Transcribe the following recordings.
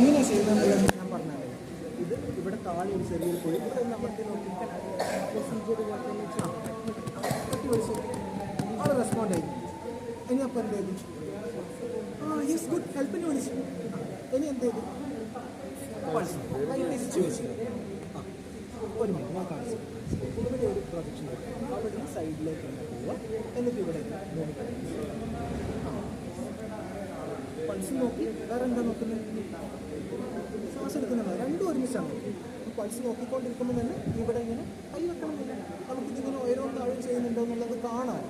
എങ്ങനെയാണ് ചെയ്യുന്നത് ഞാൻ പറഞ്ഞത് ഇത് ഇവിടെ താഴെ ഒരു ചെറിയൊരു കുഴി. ഇവിടെ നമുക്ക് നോക്കി ആൾ റെസ്പോണ്ട് ആയി. ഇനി അപ്പം എന്ത് ചെയ്തു? ആ യെസ് ഗുഡ് ഹെൽപ്പിന് വിളിച്ചു. ഇനി എന്ത് ചെയ്തു? ആ ഒരു മിനിറ്റ് ഞാൻ കാണിച്ചു. ഇവിടെ ഒരു പ്രൊജക്ഷൻ അവിടെ നിന്ന് സൈഡിലേക്ക് പോവുക. എന്നിട്ട് ഇവിടെ മൂന്ന് പൾസ് നോക്കി. വേറെ എന്താ നോക്കുന്നത്? എടുക്കുന്നുണ്ടോ രണ്ടും ഒരുമിച്ചാണ് പൾസ് നോക്കിക്കൊണ്ടിരിക്കുമ്പോൾ തന്നെ ഇവിടെ ഇങ്ങനെ കൈ വെക്കണമെന്നില്ല നമുക്കിതിങ്ങനെ ഓരോ താഴെ ചെയ്യുന്നുണ്ടോ എന്നുള്ളത് കാണാൻ.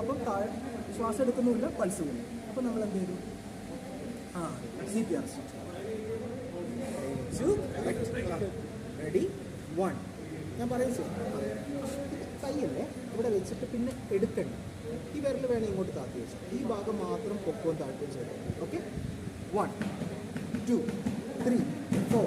അപ്പം താഴെ ശ്വാസം എടുക്കുന്നുമില്ല പൾസ് പോലും അപ്പം നമ്മൾ എന്ത് ചെയ്തു? ആ C P R ready one ഞാൻ പറയുന്നത് കൈയല്ലേ ഇവിടെ വെച്ചിട്ട് പിന്നെ എടുക്കണ്ട. ഈ വിരൽ വേണേൽ ഇങ്ങോട്ട് താത്തി വെച്ചു. ഈ ഭാഗം മാത്രം പൊക്കവും താഴ്ത്തുകയും ചെയ്തു okay one two three four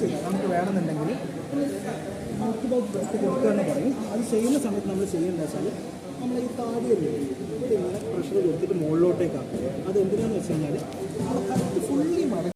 ചെയ്യാം നമുക്ക് വേണമെന്നുണ്ടെങ്കിൽ കൊടുക്കാന്ന് പറയും. അത് ചെയ്യുന്ന സമയത്ത് നമ്മൾ ചെയ്യേണ്ടത് വെച്ചാൽ നമ്മൾ ഈ താടിയല്ലേ ഇവിടെ ഇങ്ങനെ പ്രഷർ കൊടുത്തിട്ട് മുകളിലോട്ടേക്കാണ് അത് എന്തിനാന്ന് വെച്ച് കഴിഞ്ഞാൽ ഫുള്ളി മടങ്ങി